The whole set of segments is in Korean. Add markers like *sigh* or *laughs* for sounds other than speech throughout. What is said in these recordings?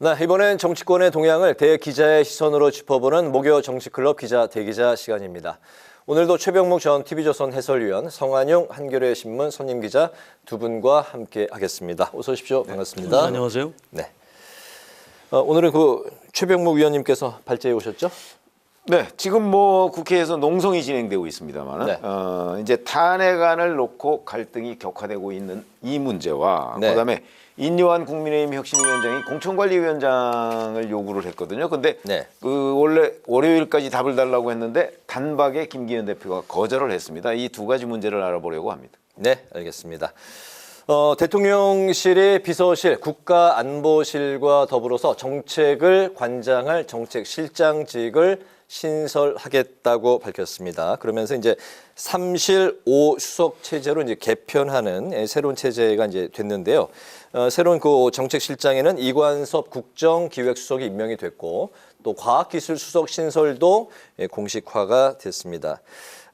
네, 이번엔 정치권의 동향을 대기자의 시선으로 짚어보는 목요 정치클럽 기자 대기자 시간입니다. 오늘도 최병묵 전 TV조선 해설위원, 성한용 한겨레 신문 선임 기자 두 분과 함께 하겠습니다. 어서 오십시오. 반갑습니다. 안녕하세요. 네. 어, 오늘은 그 최병묵 위원님께서 발제해 오셨죠? 네, 지금 뭐 국회에서 농성이 진행되고 있습니다만, 네. 어, 이제 탄핵안을 놓고 갈등이 격화되고 있는 이 문제와 네. 그다음에 인요한 국민의힘 혁신위원장이 공천관리위원장을 요구를 했거든요. 근데 네. 그 원래 월요일까지 답을 달라고 했는데 단박에 김기현 대표가 거절을 했습니다. 이 두 가지 문제를 알아보려고 합니다. 네, 알겠습니다. 어, 대통령실이 비서실, 국가안보실과 더불어서 정책을 관장할 정책실장직을 신설하겠다고 밝혔습니다. 그러면서 이제 삼실 오수석 체제로 이제 개편하는 예, 새로운 체제가 이제 됐는데요. 어, 새로운 그 정책실장에는 이관섭 국정기획수석이 임명이 됐고 또 과학기술수석 신설도 예, 공식화가 됐습니다.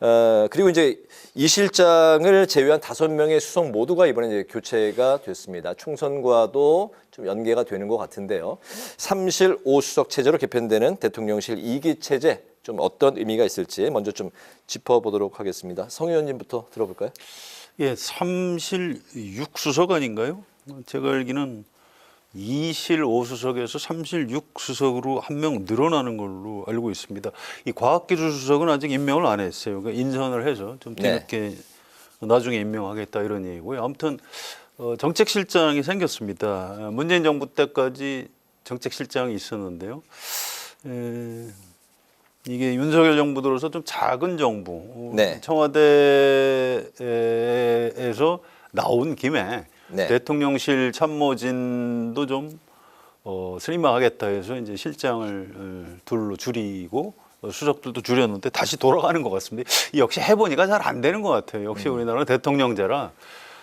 어, 그리고 이제 이 실장을 제외한 다섯 명의 수석 모두가 이번에 이제 교체가 됐습니다. 충선과도 좀 연계가 되는 것 같은데요. 삼실 오수석 체제로 개편되는 대통령실 이기 체제 좀 어떤 의미가 있을지 먼저 좀 짚어보도록 하겠습니다. 성 의원님부터 들어볼까요? 예, 삼실 육수석 아닌가요? 제가 알기는 이실 오수석에서 삼실 육수석으로 한 명 늘어나는 걸로 알고 있습니다. 이 과학기술수석은 아직 임명을 안 했어요. 그러니까 인선을 해서 좀 네. 뒤늦게 나중에 임명하겠다 이런 얘기고요. 아무튼 어, 정책실장이 생겼습니다. 어, 문재인 정부 때까지 정책실장이 있었는데요. 에, 이게 윤석열 정부 들어서 좀 작은 정부, 어, 네. 청와대에서 나온 김에 네. 대통령실 참모진도 좀 어, 슬림화하겠다 해서 이제 실장을 어, 둘로 줄이고 어, 수석들도 줄였는데 다시 돌아가는 것 같습니다. 이 역시 해보니까 잘 안 되는 것 같아요. 역시 음. 우리나라는 대통령제라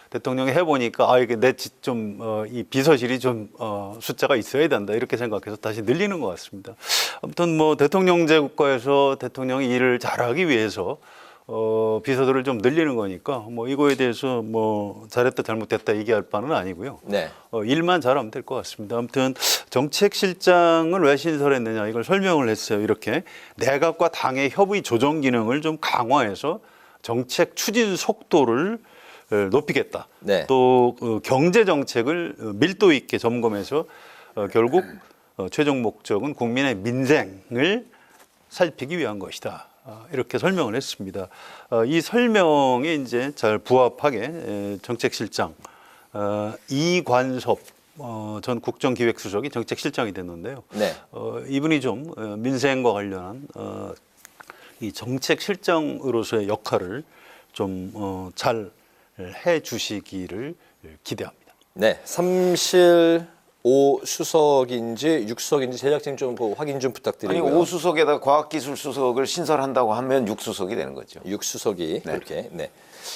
대통령이 해보니까 아 이게 내 좀이 비서실이 좀 어, 숫자가 있어야 된다 이렇게 생각해서 다시 늘리는 것 같습니다. 아무튼 뭐 대통령제 국가에서 대통령이 일을 잘하기 위해서 어, 비서들을 좀 늘리는 거니까 뭐 이거에 대해서 뭐 잘했다 잘못됐다 얘기할 바는 아니고요. 네. 어, 일만 잘하면 될 것 같습니다. 아무튼 정책실장을 왜 신설했느냐 이걸 설명을 했어요. 이렇게 내각과 당의 협의 조정 기능을 좀 강화해서 정책 추진 속도를 어, 높이겠다. 네. 또 어, 경제 정책을 어, 밀도 있게 점검해서 어, 결국 어, 최종 목적은 국민의 민생을 살피기 위한 것이다. 아, 이렇게 설명을 했습니다. 어, 이 설명에 이제 잘 부합하게 에, 정책실장 어, 이관섭 어, 전 국정기획수석이 정책실장이 됐는데요. 네. 어, 이분이 좀 어, 민생과 관련한 어, 이 정책실장으로서의 역할을 좀 어, 잘 해주시기를 기대합니다. 네. 삼실 오 수석인지 육수석인지 제작진 좀그 확인 좀 아니 부탁드리고요. 오수석에다 과학기술수석을 신설한다고 하면 육수석이 되는 거죠. 육수석이 네. 이렇게 네.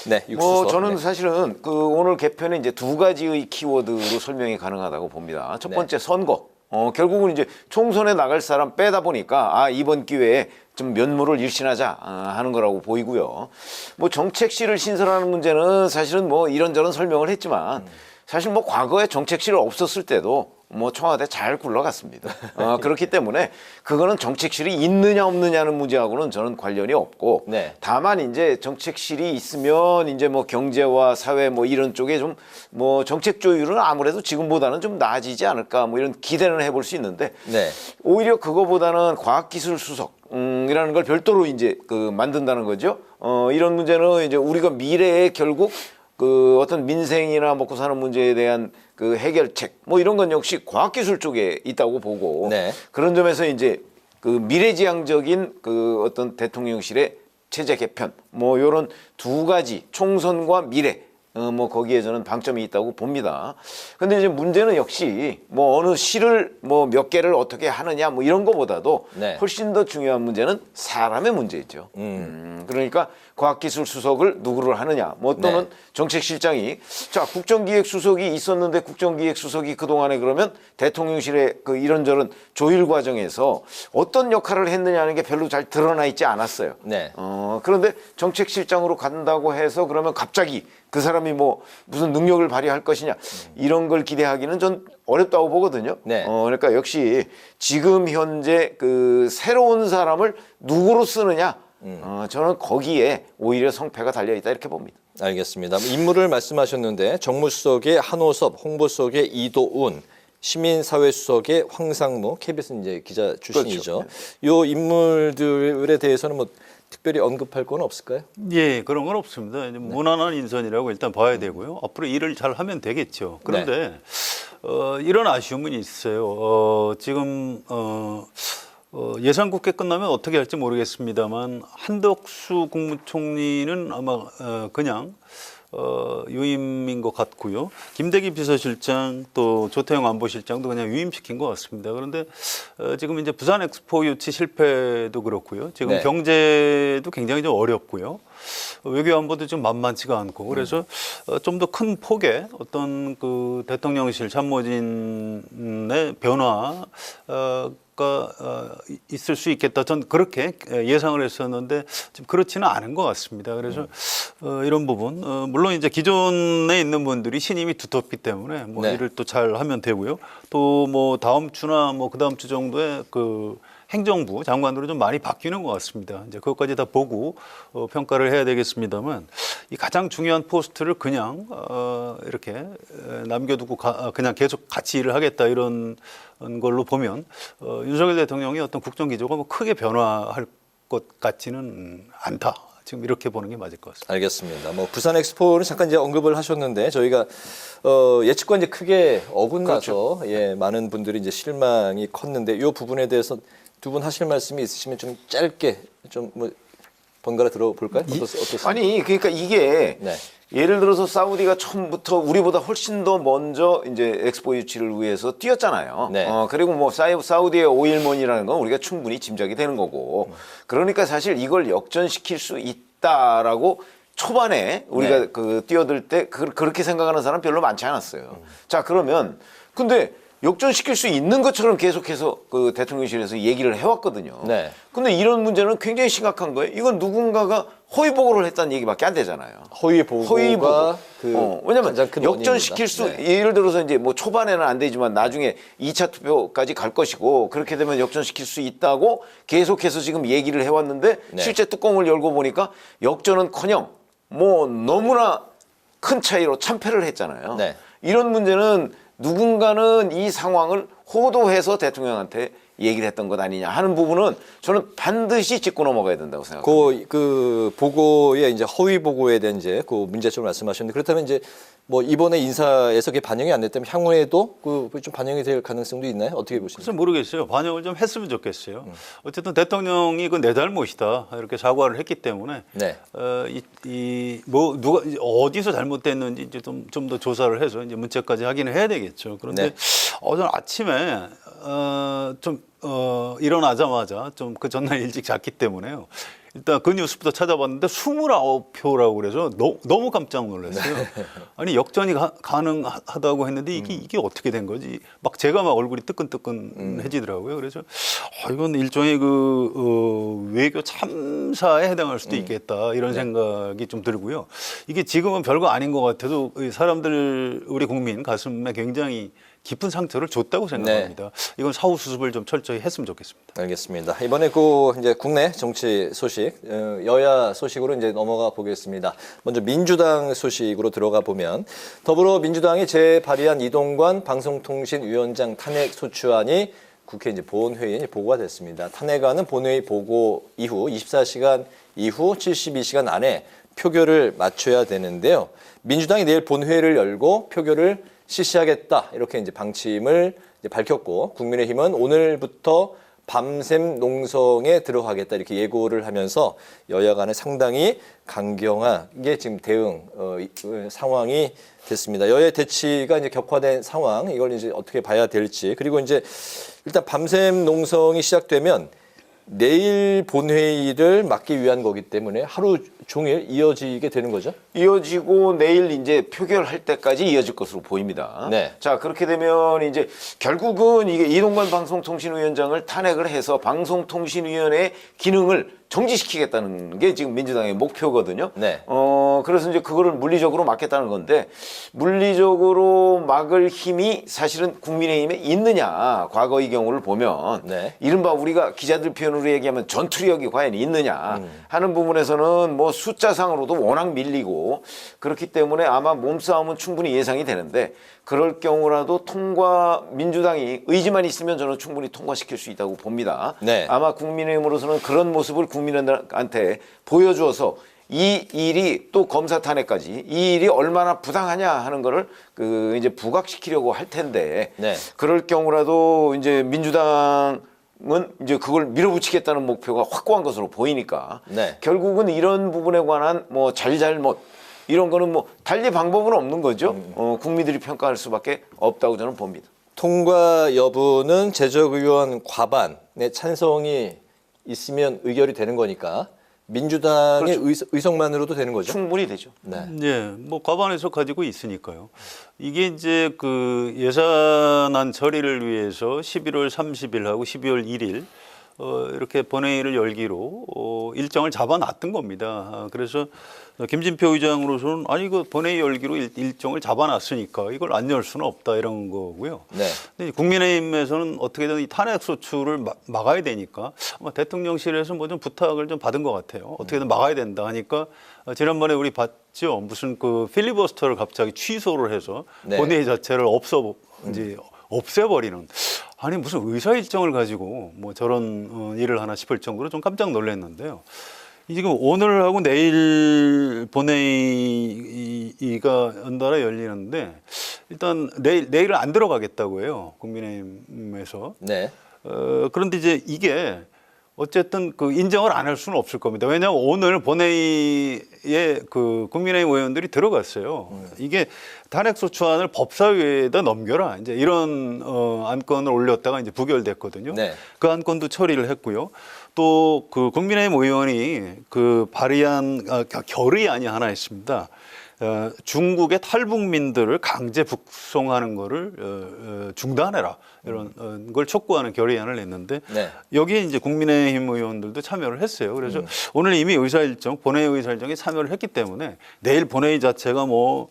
네, 육수석. 뭐 저는 네. 사실은 그 오늘 개편에 이제 두 가지의 키워드로 설명이 가능하다고 봅니다. 첫 네. 번째 선거. 어 결국은 이제 총선에 나갈 사람 빼다 보니까 아 이번 기회에 좀 면모를 일신하자 아, 하는 거라고 보이고요. 뭐 정책실을 신설하는 문제는 사실은 뭐 이런저런 설명을 했지만 사실 뭐 과거에 정책실 없었을 때도 뭐 청와대 잘 굴러갔습니다. *laughs* 어, 그렇기 때문에 그거는 정책실이 있느냐 없느냐는 문제하고는 저는 관련이 없고 네. 다만 이제 정책실이 있으면 이제 뭐 경제와 사회 뭐 이런 쪽에 좀 뭐 정책 조율은 아무래도 지금보다는 좀 나아지지 않을까 뭐 이런 기대는 해볼 수 있는데 네. 오히려 그거보다는 과학기술 수석 음, 이라는 걸 별도로 이제 그 만든다는 거죠. 어, 이런 문제는 이제 우리가 미래에 결국 그 어떤 민생이나 먹고 사는 문제에 대한 그 해결책 뭐 이런 건 역시 과학기술 쪽에 있다고 보고 네. 그런 점에서 이제 그 미래지향적인 그 어떤 대통령실의 체제 개편 뭐 요런 두 가지 총선과 미래 어, 뭐 거기에 저는 방점이 있다고 봅니다. 근데 이제 문제는 역시 뭐 어느 시를 뭐 몇 개를 어떻게 하느냐 뭐 이런 거보다도 네. 훨씬 더 중요한 문제는 사람의 문제죠. 음, 그러니까 과학기술 수석을 누구를 하느냐 뭐 또는 네. 정책실장이 자 국정기획 수석이 있었는데 국정기획 수석이 그 동안에 그러면 대통령실의 그 이런저런 조율 과정에서 어떤 역할을 했느냐는 게 별로 잘 드러나 있지 않았어요. 네. 어, 그런데 정책실장으로 간다고 해서 그러면 갑자기 그 사람이 뭐 무슨 능력을 발휘할 것이냐 이런 걸 기대하기는 전 어렵다고 보거든요. 네. 어, 그러니까 역시 지금 현재 그 새로운 사람을 누구로 쓰느냐, 음. 어, 저는 거기에 오히려 성패가 달려 있다 이렇게 봅니다. 알겠습니다. 인물을 말씀하셨는데 정무수석의 한호섭, 홍보수석의 이도운, 시민사회수석의 황상무, KBS 이제 기자 출신이죠. 그렇죠. 요 인물들에 대해서는 뭐 특별히 언급할 건 없을까요? 예, 그런 건 없습니다. 이제 무난한 인선이라고 일단 봐야 되고요. 앞으로 일을 잘 하면 되겠죠. 그런데 어, 이런 아쉬움은 있어요. 어, 지금 어, 어, 예산국회 끝나면 어떻게 할지 모르겠습니다만 한덕수 국무총리는 아마 어, 그냥 어, 유임인 것 같고요. 김대기 비서실장 또 조태영 안보실장도 그냥 유임시킨 것 같습니다. 그런데 어, 지금 이제 부산 엑스포 유치 실패도 그렇고요. 지금 네. 경제도 굉장히 좀 어렵고요. 어, 외교 안보도 좀 만만치가 않고 그래서 어, 좀더 큰 폭의 어떤 그 대통령실 참모진의 변화가 어, 이- 있을 수 있겠다. 전 그렇게 예상을 했었는데 좀 그렇지는 않은 것 같습니다. 그래서 어, 이런 부분 어, 물론 이제 기존에 있는 분들이 신임이 두텁기 때문에 뭐 네. 일을 또 잘 하면 되고요. 또 뭐 다음 주나 뭐 그 다음 주 정도에 그 행정부 장관으로 좀 많이 바뀌는 것 같습니다. 이제 그것까지 다 보고 어, 평가를 해야 되겠습니다만 이 가장 중요한 포스트를 그냥 어, 이렇게 에, 남겨두고 가, 아, 그냥 계속 같이 일을 하겠다 이런 걸로 보면 어, 윤석열 대통령이 어떤 국정 기조가 뭐 크게 변화할 것 같지는 않다. 지금 이렇게 보는 게 맞을 것 같습니다. 알겠습니다. 뭐 부산 엑스포는 잠깐 이제 언급을 하셨는데 저희가 어, 예측과 이제 크게 어긋나서 예, 많은 분들이 이제 실망이 컸는데 이 부분에 대해서 두 분 하실 말씀이 있으시면 좀 짧게 좀 뭐 번갈아 들어볼까요? 어떻, 어떻습니까? 아니 그러니까 이게 네. 예를 들어서 사우디가 처음부터 우리보다 훨씬 더 먼저 이제 엑스포 유치를 위해서 뛰었잖아요. 네. 어, 그리고 뭐 사우디의 오일몬이라는 건 우리가 충분히 짐작이 되는 거고. 그러니까 사실 이걸 역전시킬 수 있다라고 초반에 우리가 네. 그 뛰어들 때 그, 그렇게 생각하는 사람 별로 많지 않았어요. 자 그러면 근데 역전시킬 수 있는 것처럼 계속해서 그 대통령실에서 얘기를 해왔거든요. 네. 근데 이런 문제는 굉장히 심각한 거예요. 이건 누군가가 허위 보고를 했다는 얘기밖에 안 되잖아요. 허위 보고가 허위 보고. 그 어, 왜냐면 역전시킬 수. 네. 예를 들어서 이제 뭐 초반에는 안 되지만 나중에 2차 투표까지 갈 것이고 그렇게 되면 역전시킬 수 있다고 계속해서 지금 얘기를 해왔는데 네. 실제 뚜껑을 열고 보니까 역전은커녕 뭐 너무나 큰 차이로 참패를 했잖아요. 네. 이런 문제는 누군가는 이 상황을 호도해서 대통령한테 얘기를 했던 것 아니냐 하는 부분은 저는 반드시 짚고 넘어가야 된다고 생각합니다. 그, 그 보고에 이제 허위 보고에 대한 이제 그 문제점을 말씀하셨는데 그렇다면 이제 뭐 이번에 인사에서 그게 반영이 안 됐다면 향후에도 그 좀 반영이 될 가능성도 있나요? 어떻게 보십니까? 글쎄 모르겠어요. 반영을 좀 했으면 좋겠어요. 어쨌든 대통령이 그 내 잘못이다 이렇게 사과를 했기 때문에 네. 어, 이, 뭐 누가 어디서 잘못됐는지 이제 좀 좀 더 조사를 해서 이제 문제까지 확인을 해야 되겠죠. 그런데 네. 어제 아침에 어, 좀 어, 일어나자마자 좀 그 전날 일찍 잤기 때문에요. 일단 그 뉴스부터 찾아봤는데 29표라고 그래서 너, 너무 깜짝 놀랐어요. 아니 역전이 가, 가능하다고 했는데 이게 이게 어떻게 된 거지? 막 제가 막 얼굴이 뜨끈뜨끈해지더라고요. 그래서 어, 이건 일종의 그 어, 외교 참사에 해당할 수도 있겠다 이런 생각이 좀 들고요. 이게 지금은 별거 아닌 것 같아도 이 사람들 우리 국민 가슴에 굉장히 깊은 상처를 줬다고 생각합니다. 이건 사후 수습을 좀 철저히 했으면 좋겠습니다. 알겠습니다. 이번에 그 이제 국내 정치 소식, 어, 여야 소식으로 이제 넘어가 보겠습니다. 먼저 민주당 소식으로 들어가 보면 더불어민주당이 재발의한 이동관 방송통신위원장 탄핵 소추안이 국회 이제 본회의에 보고가 됐습니다. 탄핵안은 본회의 보고 이후 24시간 이후 72시간 안에 표결을 맞춰야 되는데요. 민주당이 내일 본회의를 열고 표결을 실시하겠다. 이렇게 이제 방침을 이제 밝혔고 국민의힘은 오늘부터 밤샘 농성에 들어가겠다. 이렇게 예고를 하면서 여야 간에 상당히 강경하게 지금 대응 어, 이- 어, 상황이 됐습니다. 여야 대치가 이제 격화된 상황 이걸 이제 어떻게 봐야 될지. 그리고 이제 일단 밤샘 농성이 시작되면 내일 본회의를 막기 위한 거기 때문에 하루 종일 이어지게 되는 거죠. 이어지고 내일 이제 표결할 때까지 이어질 것으로 보입니다. 네. 자 그렇게 되면 이제 결국은 이게 이동관 방송통신위원장을 탄핵을 해서 방송통신위원회의 기능을 정지시키겠다는 게 지금 민주당의 목표거든요. 네. 어, 그래서 이제 그거를 물리적으로 막겠다는 건데 물리적으로 막을 힘이 사실은 국민의힘에 있느냐. 과거의 경우를 보면 네. 이른바 우리가 기자들 표현으로 얘기하면 전투력이 과연 있느냐 하는 부분에서는 뭐 숫자상으로도 워낙 밀리고 그렇기 때문에 아마 몸싸움은 충분히 예상이 되는데 그럴 경우라도 통과 민주당이 의지만 있으면 저는 충분히 통과시킬 수 있다고 봅니다. 네. 아마 국민의힘으로서는 그런 모습을 국민들한테 보여주어서 이 일이 또 검사 탄핵까지 이 일이 얼마나 부당하냐 하는 거를 그 이제 부각시키려고 할 텐데 네. 그럴 경우라도 이제 민주당 은 이제 그걸 밀어붙이겠다는 목표가 확고한 것으로 보이니까 네. 결국은 이런 부분에 관한 뭐 잘잘못 이런 거는 뭐 달리 방법은 없는 거죠. 음. 어, 국민들이 평가할 수밖에 없다고 저는 봅니다. 통과 여부는 제적 의원 과반의 찬성이 있으면 의결이 되는 거니까 민주당의 의, 의석만으로도 되는 거죠. 충분히 되죠. 네. 예, 뭐 과반에서 가지고 있으니까요. 이게 이제 그 예산안 처리를 위해서 11월 30일하고 12월 1일 어, 이렇게 본회의를 열기로 어, 일정을 잡아놨던 겁니다. 아, 그래서 김진표 의장으로서는 아니 그 본회의 열기로 일, 일정을 잡아놨으니까 이걸 안 열 수는 없다 이런 거고요. 네. 근데 국민의힘에서는 어떻게든 이 탄핵 소추를 마- 막아야 되니까 아마 대통령실에서 뭐 좀 부탁을 좀 받은 것 같아요. 어떻게든 막아야 된다 하니까 어, 지난번에 우리 봤죠. 무슨 그 필리버스터를 갑자기 취소를 해서 네. 본회의 자체를 없어 이제 없애버리는 아니 무슨 의사 일정을 가지고 뭐 저런 어, 일을 하나 싶을 정도로 좀 깜짝 놀랐는데요. 이 지금 오늘하고 내일 본회의가 연달아 열리는데 일단 내일 내일은 안 들어가겠다고 해요 국민의힘에서. 네. 어, 그런데 이제 이게 어쨌든 그 인정을 안 할 수는 없을 겁니다. 왜냐하면 오늘 본회의에 그 국민의힘 의원들이 들어갔어요. 이게 탄핵소추안을 법사위에다 넘겨라. 이제 이런 어, 안건을 올렸다가 이제 부결됐거든요. 네. 그 안건도 처리를 했고요. 또 그 국민의힘 의원이 그 발의한 아, 결의안이 하나 있습니다. 어, 중국의 탈북민들을 강제 북송하는 거를 어, 어, 중단해라 이런 어, 걸 촉구하는 결의안을 냈는데 네. 여기에 이제 국민의힘 의원들도 참여를 했어요. 그래서 음. 오늘 이미 의사 일정 본회의 의사 일정에 참여를 했기 때문에 내일 본회의 자체가 뭐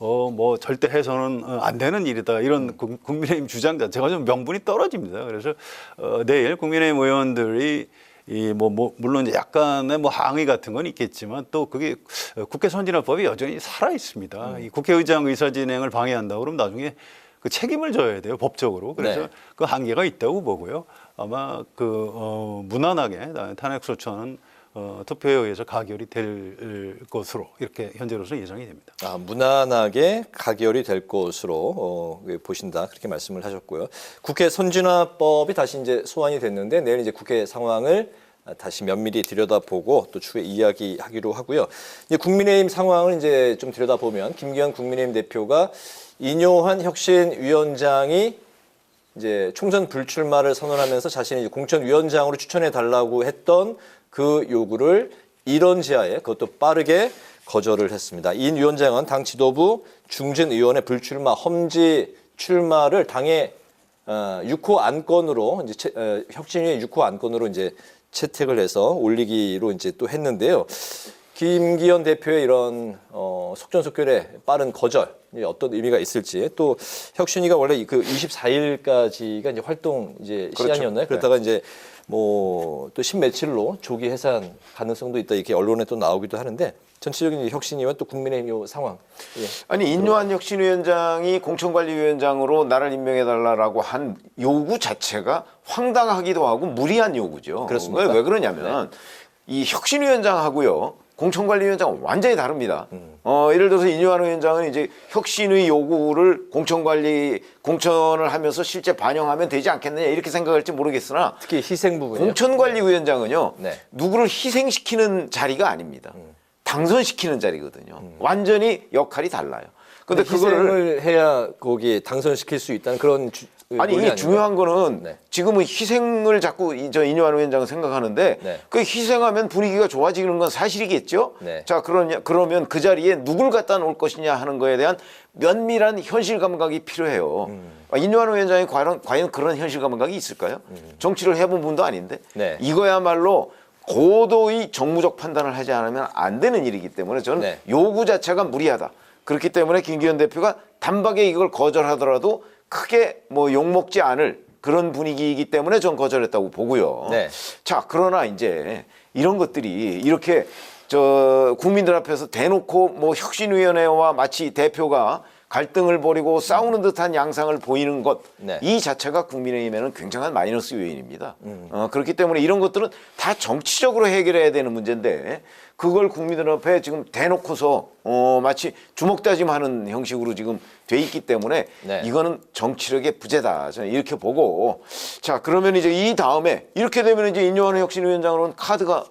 어, 뭐 절대 해서는 어, 안 되는 일이다. 이런 국- 국민의힘 주장 자체가 좀 명분이 떨어집니다. 그래서 어, 내일 국민의힘 의원들이 이뭐 뭐 물론 약간의 뭐 항의 같은 건 있겠지만 또 그게 어, 국회 선진화법이 여전히 살아 있습니다. 이 국회의장 의사 진행을 방해한다 그러면 나중에 그 책임을 져야 돼요 법적으로. 그래서 네. 그 한계가 있다고 보고요. 아마 그 어, 무난하게 탄핵 소추안은 어, 투표에 의해서 가결이 될 것으로 이렇게 현재로서 예상이 됩니다. 아, 무난하게 가결이 될 것으로 어, 예, 보신다 그렇게 말씀을 하셨고요. 국회 선진화법이 다시 이제 소환이 됐는데 내일 이제 국회 상황을 아, 다시 면밀히 들여다보고 또 추후에 이야기하기로 하고요. 이제 국민의힘 상황을 이제 좀 들여다보면 김기현 국민의힘 대표가 인요한 혁신위원장이 이제 총선 불출마를 선언하면서 자신이 공천위원장으로 추천해 달라고 했던 그 요구를 이런 지하에 그것도 빠르게 거절을 했습니다. 인 위원장은 당 지도부 중진 의원의 불출마 험지 출마를 당의 어, 6호 안건으로 이제 채, 어, 혁신위의 6호 안건으로 이제 채택을 해서 올리기로 이제 또 했는데요. 김기현 대표의 이런 어, 속전속결의 빠른 거절 이 어떤 의미가 있을지 또 혁신위가 원래 이그 24일까지가 이제 활동 이제 그렇죠. 시간이었나요? 그러다가 이제 뭐 또 십며칠로 조기 해산 가능성도 있다 이렇게 언론에 또 나오기도 하는데 전체적인 이제 혁신위와 또 국민의힘 요 상황 예. 아니 인요한 혁신위원장이 공천관리위원장으로 나를 임명해달라고 한 요구 자체가 황당하기도 하고 무리한 요구죠. 그렇습니까? 왜, 왜 그러냐면 이 혁신위원장하고요. 공천관리위원장은 완전히 다릅니다. 어, 예를 들어서 인요한 위원장은 이제 혁신의 요구를 공천관리 공천을 하면서 실제 반영하면 되지 않겠느냐 이렇게 생각할지 모르겠으나 특히 희생 부분이요. 공천관리위원장은요 네. 누구를 희생시키는 자리가 아닙니다. 당선시키는 자리거든요. 완전히 역할이 달라요. 근데 근데 그거를 해야 거기 당선시킬 수 있다는 그런 주, 아니 논리 이게? 중요한 거는 네. 지금은 희생을 자꾸 이- 저 이뇨한 위원장은 생각하는데 네. 그 희생하면 분위기가 좋아지는 건 사실이겠죠. 네. 자 그러냐 그러면 그 자리에 누굴 갖다 놓을 것이냐 하는 거에 대한 면밀한 현실 감각이 필요해요. 음. 아, 이뇨한 위원장이 과연, 과연 그런 현실 감각이 있을까요? 정치를 해본 분도 아닌데 네. 이거야말로 고도의 정무적 판단을 하지 않으면 안 되는 일이기 때문에 저는 네. 요구 자체가 무리하다. 그렇기 때문에 김기현 대표가 단박에 이걸 거절하더라도 크게 뭐 욕먹지 않을 그런 분위기이기 때문에 전 거절했다고 보고요. 네. 자, 그러나 이제 이런 것들이 이렇게 저 국민들 앞에서 대놓고 뭐 혁신위원회와 마치 대표가 갈등을 벌이고 싸우는 듯한 양상을 보이는 것, 네. 이 자체가 국민의힘에는 굉장한 마이너스 요인입니다. 어, 그렇기 때문에 이런 것들은 다 정치적으로 해결해야 되는 문제인데 그걸 국민들 앞에 지금 대놓고서 어, 마치 주먹다짐하는 형식으로 지금 돼 있기 때문에 네. 이거는 정치력의 부재다. 저는 이렇게 보고 자 그러면 이제 이 다음에 이렇게 되면 이제 인요한 혁신위원장으로는 카드가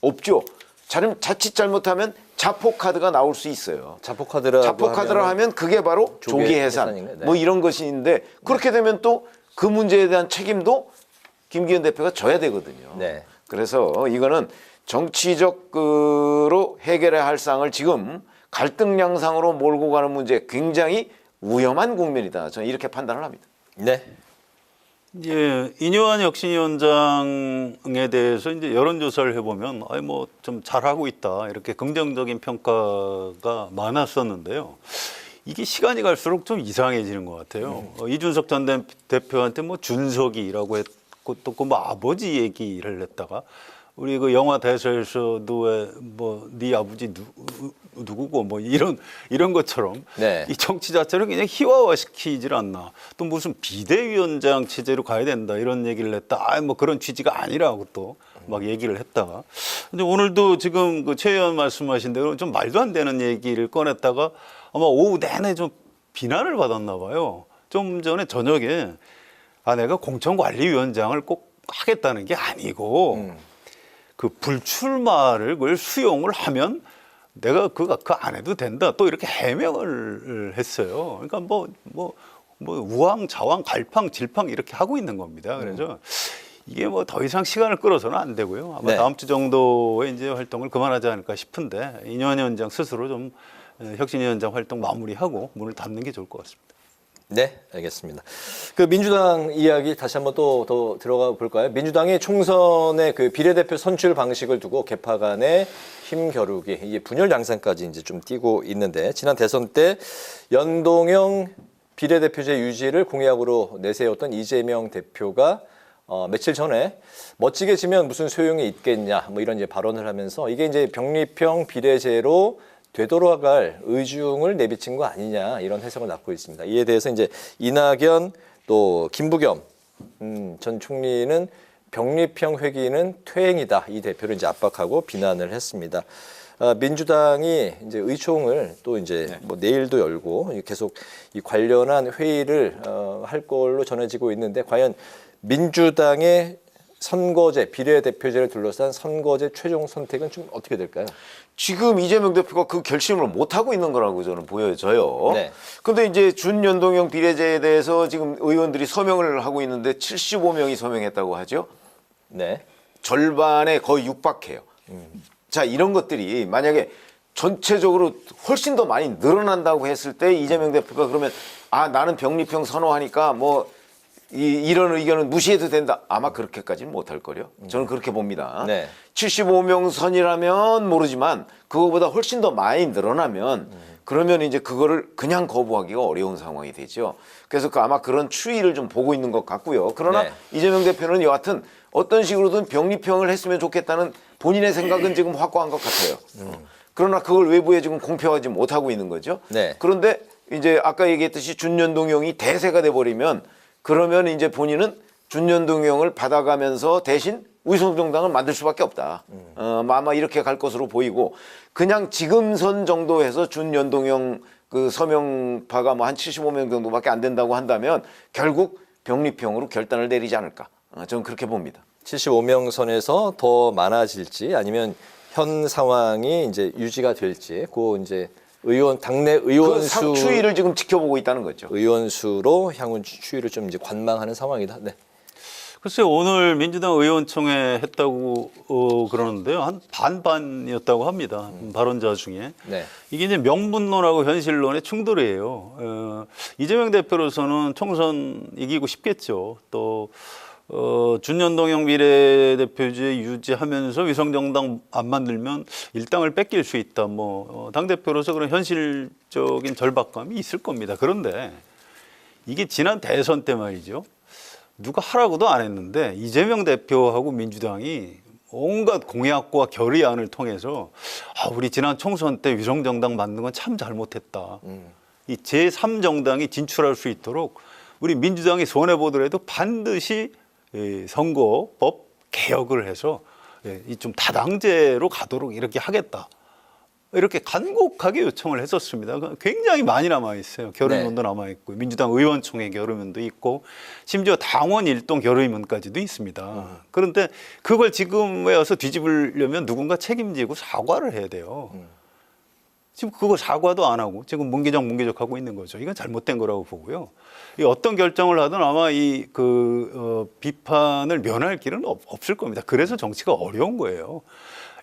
없죠. 자, 자칫 잘못하면 자폭 카드가 나올 수 있어요. 자폭 카드라고 자폭 카드라 하면 그게 바로 조기 해산 해산인가요? 네. 뭐 이런 것인데 그렇게 되면 또 그 문제에 대한 책임도 김기현 대표가 져야 되거든요. 네. 그래서 이거는 정치적으로 해결해야 할 상을 지금 갈등 양상으로 몰고 가는 문제 굉장히 위험한 국면이다. 저는 이렇게 판단을 합니다. 네. 예, 이뇨한 혁신위원장에 대해서 이제 여론조사를 해보면, 아니 뭐 좀 잘하고 있다 이렇게 긍정적인 평가가 많았었는데요. 이게 시간이 갈수록 좀 이상해지는 것 같아요. 어, 이준석 전 대- 대표한테 뭐 준석이라고 했고 또 그 뭐 아버지 얘기를 했다가 우리 그 영화 대사에서도 왜 뭐 네 아버지 누, 누구고 뭐 이런 이런 것처럼 네. 이 정치 자체를 그냥 희화화시키질 않나. 또 무슨 비대위원장 체제로 가야 된다 이런 얘기를 했다. 아, 뭐 그런 취지가 아니라고 또 막 얘기를 했다가. 근데 오늘도 지금 그최 의원 말씀하신 대로 좀 말도 안 되는 얘기를 꺼냈다가 아마 오후 내내 좀 비난을 받았나 봐요. 좀 전에 저녁에 아 내가 공천관리위원장을 꼭 하겠다는 게 아니고 그 불출마를 그걸 수용을 하면 내가 그거 그 안 해도 된다. 또 이렇게 해명을 했어요. 그러니까 뭐 뭐 뭐 우왕 좌왕 갈팡 질팡 이렇게 하고 있는 겁니다. 그래서 이게 뭐 더 이상 시간을 끌어서는 안 되고요. 아마 네. 다음 주 정도에 이제 활동을 그만하지 않을까 싶은데 이년 위원장 스스로 좀 에, 혁신위원장 활동 마무리하고 문을 닫는 게 좋을 것 같습니다. 네, 알겠습니다. 그 민주당 이야기 다시 한번 또 더 들어가 볼까요? 민주당이 총선의 그 비례대표 선출 방식을 두고 개파 간의 힘 겨루기, 이게 분열 양상까지 이제 좀 띄고 있는데 지난 대선 때 연동형 비례대표제 유지를 공약으로 내세웠던 이재명 대표가 어, 며칠 전에 멋지게 지면 무슨 소용이 있겠냐 뭐 이런 이제 발언을 하면서 이게 이제 병립형 비례제로 되돌아갈 의중을 내비친 거 아니냐 이런 해석을 낳고 있습니다. 이에 대해서 이제 이낙연 또 김부겸 음, 전 총리는 병립형 회기는 퇴행이다 이 대표를 이제 압박하고 비난을 했습니다. 아, 민주당이 이제 의총을 또 이제 뭐 내일도 열고 계속 이 관련한 회의를 어, 할 걸로 전해지고 있는데 과연 민주당의 선거제 비례대표제를 둘러싼 선거제 최종 선택은 좀 어떻게 될까요? 지금 이재명 대표가 그 결심을 못 하고 있는 거라고 저는 보여져요. 네. 근데 이제 준연동형 비례제에 대해서 지금 의원들이 서명을 하고 있는데 75명이 서명했다고 하죠. 네. 절반에 거의 육박해요. 자, 이런 것들이 만약에 전체적으로 훨씬 더 많이 늘어난다고 했을 때 이재명 대표가 그러면 아, 나는 병립형 선호하니까 뭐 이, 이런 의견은 무시해도 된다. 아마 그렇게까지는 못할 거요. 저는 그렇게 봅니다. 네. 75명 선이라면 모르지만 그거보다 훨씬 더 많이 늘어나면 그러면 이제 그거를 그냥 거부하기가 어려운 상황이 되죠. 그래서 그 아마 그런 추이를 좀 보고 있는 것 같고요. 그러나 네. 이재명 대표는 여하튼 어떤 식으로든 병립형을 했으면 좋겠다는 본인의 생각은 지금 확고한 것 같아요. 그러나 그걸 외부에 지금 공표하지 못하고 있는 거죠. 네. 그런데 이제 아까 얘기했듯이 준연동형이 대세가 돼버리면 그러면 이제 본인은 준연동형을 받아가면서 대신 위성정당을 만들 수밖에 없다. 어, 아마 이렇게 갈 것으로 보이고 그냥 지금 선 정도 해서 준연동형 그 서명파가 뭐 한 75명 정도밖에 안 된다고 한다면 결국 병립형으로 결단을 내리지 않을까. 어, 저는 그렇게 봅니다. 75명 선에서 더 많아질지 아니면 현 상황이 이제 유지가 될지 그 이제 의원 당내 그 의원수 상- 추이를 지금 지켜보고 있다는 거죠. 의원 수로 향후 추이를 좀 이제 관망하는 상황이다. 네. 글쎄요, 오늘 민주당 의원총회 했다고 어, 그러는데요. 한 반반이었다고 합니다. 발언자 중에. 네. 이게 이제 명분론하고 현실론의 충돌이에요. 어, 이재명 대표로서는 총선 이기고 싶겠죠. 또 어, 준연동형 비례대표제 유지하면서 위성정당 안 만들면 일당을 뺏길 수 있다. 뭐 어, 당대표로서 그런 현실적인 절박감이 있을 겁니다. 그런데 이게 지난 대선 때 말이죠. 누가 하라고도 안 했는데 이재명 대표하고 민주당이 온갖 공약과 결의안을 통해서 아, 우리 지난 총선 때 위성정당 만든 건 참 잘못했다. 이 제3정당이 진출할 수 있도록 우리 민주당이 손해보더라도 반드시 이 선거법 개혁을 해서 예, 이좀 다당제로 가도록 이렇게 하겠다. 이렇게 간곡하게 요청을 했었습니다. 그 굉장히 많이 남아 있어요. 결의문도 남아 있고 민주당 의원총회 결의문도 있고 심지어 당원 일동 결의문까지도 있습니다. 그런데 그걸 지금 에 와서 뒤집으려면 누군가 책임지고 사과를 해야 돼요. 지금 그거 사과도 안 하고 지금 문기적 문기적 하고 있는 거죠. 이건 잘못된 거라고 보고요. 이 어떤 결정을 하든 아마 이 그 어, 비판을 면할 길은 없, 없을 겁니다. 그래서 정치가 어려운 거예요.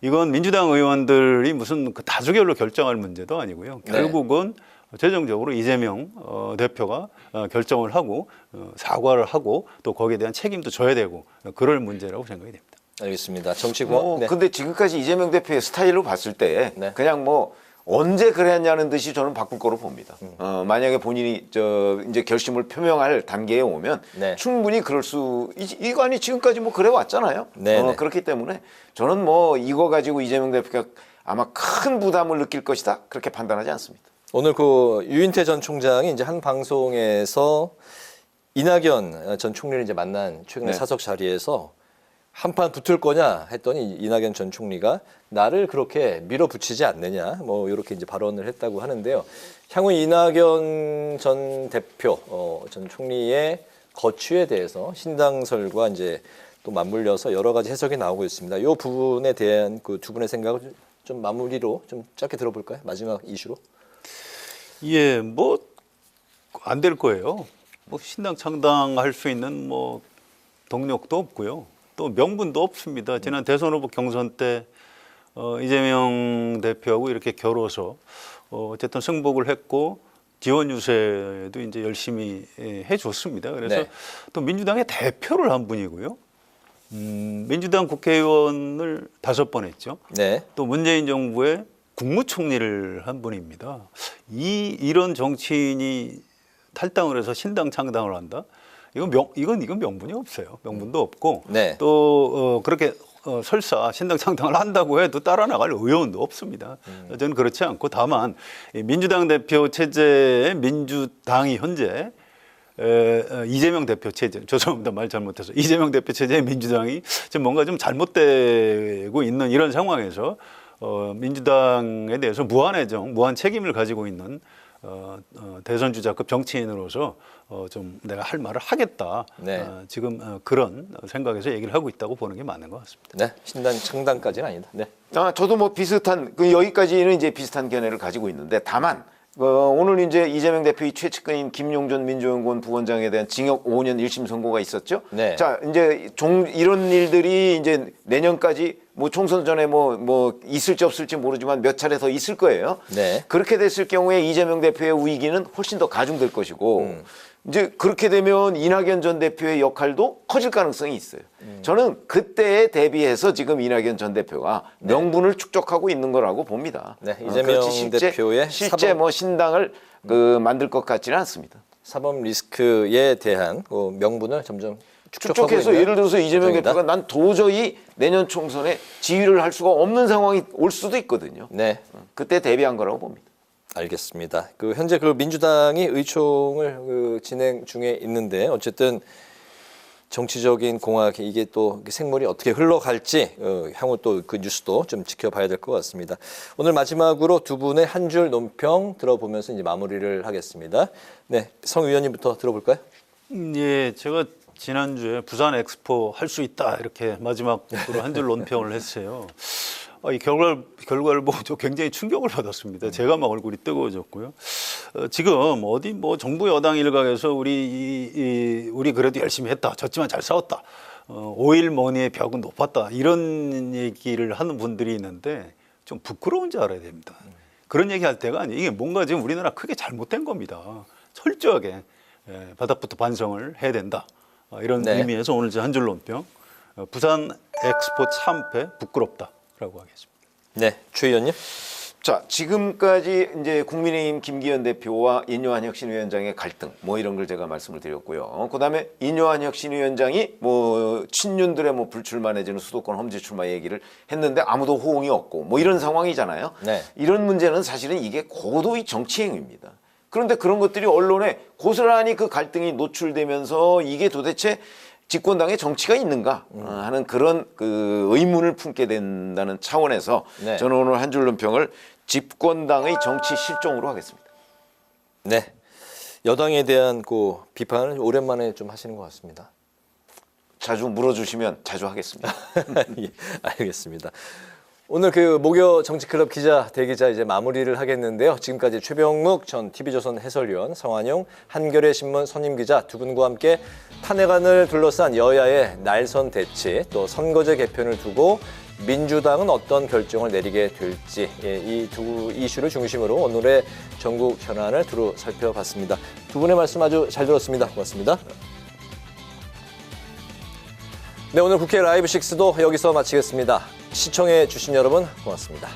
이건 민주당 의원들이 무슨 그 다수결로 결정할 문제도 아니고요. 네. 결국은 최종적으로 이재명 어, 대표가 어, 결정을 하고 어, 사과를 하고 또 거기에 대한 책임도 져야 되고 어, 그럴 문제라고 생각이 됩니다. 알겠습니다. 정치권. 뭐 네. 근데 지금까지 이재명 대표의 스타일로 봤을 때 네. 그냥 뭐 언제 그랬냐는 듯이 저는 바꿀 거로 봅니다. 음. 어, 만약에 본인이 저 이제 결심을 표명할 단계에 오면 네. 충분히 그럴 수 이- 이거 아니 지금까지 뭐 그래 왔잖아요. 네, 어, 네. 그렇기 때문에 저는 뭐 이거 가지고 이재명 대표가 아마 큰 부담을 느낄 것이다 그렇게 판단하지 않습니다. 오늘 그 유인태 전 총장이 이제 한 방송에서 이낙연 전 총리를 이제 만난 최근에 네. 사석 자리에서 한판 붙을 거냐 했더니 이낙연 전 총리가 나를 그렇게 밀어붙이지 않느냐 뭐 이렇게 이제 발언을 했다고 하는데요. 향후 이낙연 전 대표 어, 전 총리의 거취에 대해서 신당설과 이제 또 맞물려서 여러 가지 해석이 나오고 있습니다. 이 부분에 대한 그 두 분의 생각을 좀- 좀 마무리로 좀 짧게 들어볼까요? 마지막 이슈로. 예, 뭐 안 될 거예요. 뭐 신당 창당할 수 있는 뭐 동력도 없고요. 또 명분도 없습니다. 지난 대선 후보 경선 때 어, 이재명 대표하고 이렇게 겨뤄서 어, 어쨌든 승복을 했고 지원 유세도 이제 열심히 예, 해줬습니다. 그래서 네. 또 민주당의 대표를 한 분이고요. 음, 민주당 국회의원을 다섯 번 했죠. 네. 또 문재인 정부의 국무총리를 한 분입니다. 이 이런 정치인이 탈당을 해서 신당 창당을 한다. 이건 명 이건 이건 명분이 없어요. 명분도 없고 네. 또 어, 그렇게 어, 설사 신당 창당을 한다고 해도 따라 나갈 의원도 없습니다. 저는 그렇지 않고 다만 이 민주당 대표 체제의 민주당이 현재 에, 어, 이재명 대표 체제 죄송합니다 말 잘못해서 이재명 대표 체제의 민주당이 지금 뭔가 좀 잘못되고 있는 이런 상황에서 어, 민주당에 대해서 무한 애정, 무한 책임을 가지고 있는 어, 어, 대선 주자급 정치인으로서 어, 좀 내가 할 말을 하겠다. 네. 어, 지금 어, 그런 생각에서 얘기를 하고 있다고 보는 게 맞는 것 같습니다. 네. 신당 창당까지는 아니다. 네. 아, 저도 뭐 비슷한 그 여기까지는 이제 비슷한 견해를 가지고 있는데 다만 어, 오늘 이제 이재명 대표의 최측근인 김용준 민주연구원 부원장에 대한 징역 5년 1심 선고가 있었죠. 네. 자 이제 종 이런 일들이 이제 내년까지 뭐 총선 전에 뭐 뭐 있을지 없을지 모르지만 몇 차례 더 있을 거예요. 네. 그렇게 됐을 경우에 이재명 대표의 위기는 훨씬 더 가중될 것이고 음. 이제 그렇게 되면 이낙연 전 대표의 역할도 커질 가능성이 있어요. 저는 그때에 대비해서 지금 이낙연 전 대표가 명분을 축적하고 있는 거라고 봅니다. 네, 어, 이재명 그렇지 실제, 대표의 실제 사법- 뭐 신당을 그 만들 것 같지는 않습니다. 사법 리스크에 대한 그 명분을 점점 축적해서 예를 들어서 이재명. 대표가 난 도저히 내년 총선에 지휘를 할 수가 없는 상황이 올 수도 있거든요. 네. 그때 대비한 거라고 봅니다. 알겠습니다. 그 현재 그 민주당이 의총을 그 진행 중에 있는데 어쨌든 정치적인 공학 이게 또 생물이 어떻게 흘러갈지 어, 향후 또 그 뉴스도 좀 지켜봐야 될 것 같습니다. 오늘 마지막으로 두 분의 한 줄 논평 들어보면서 이제 마무리를 하겠습니다. 네, 성 의원님부터 들어볼까요? 음, 예, 제가 지난주에 부산 엑스포 할 수 있다 이렇게 마지막으로 한 줄 논평을 했어요. 아, 이 결과 결과를 *laughs* 보고 저 굉장히 충격을 받았습니다. 제가 막 얼굴이 뜨거워졌고요. 어, 지금 어디 뭐 정부 여당 일각에서 우리 이, 이, 우리 그래도 열심히 했다, 졌지만 잘 싸웠다. 어, 오일 머니의 벽은 높았다 이런 얘기를 하는 분들이 있는데 좀 부끄러운 줄 알아야 됩니다. 그런 얘기 할 때가 아니에요. 이게 뭔가 지금 우리나라 크게 잘못된 겁니다. 철저하게 예, 바닥부터 반성을 해야 된다. 어, 이런 네. 의미에서 오늘 한 줄 논평 어, 부산 엑스포 참패 부끄럽다 라고 하겠습니다. 네, 최 의원님. 자, 지금까지 이제 국민의힘 김기현 대표와 인요한 혁신위원장의 갈등 뭐 이런 걸 제가 말씀을 드렸고요. 그다음에 인요한 혁신위원장이 뭐 친윤들의 뭐 불출마 내지는 수도권 험지 출마 얘기를 했는데 아무도 호응이 없고 뭐 이런 상황이잖아요. 네. 이런 문제는 사실은 이게 고도의 정치 행위입니다. 그런데 그런 것들이 언론에 고스란히 그 갈등이 노출되면서 이게 도대체 집권당의 정치가 있는가 어, 하는 그런 그 의문을 품게 된다는 차원에서 네. 저는 오늘 한 줄 논평을 집권당의 정치 실종으로 하겠습니다. 네. 여당에 대한 그 비판을 오랜만에 좀 하시는 것 같습니다. 자주 물어주시면 자주 하겠습니다. *laughs* 예, 알겠습니다. 오늘 그 목요 정치클럽 기자 대기자 이제 마무리를 하겠는데요. 지금까지 최병묵 전 TV조선 해설위원, 성한용 한겨레 신문 선임 기자 두 분과 함께 탄핵안을 둘러싼 여야의 날선 대치 또 선거제 개편을 두고 민주당은 어떤 결정을 내리게 될지 예, 이두 이슈를 중심으로 오늘의 전국 현안을 두루 살펴봤습니다. 두 분의 말씀 아주 잘 들었습니다. 고맙습니다. 네, 오늘 국회 라이브 식스도 여기서 마치겠습니다. 시청해 주신 여러분 고맙습니다.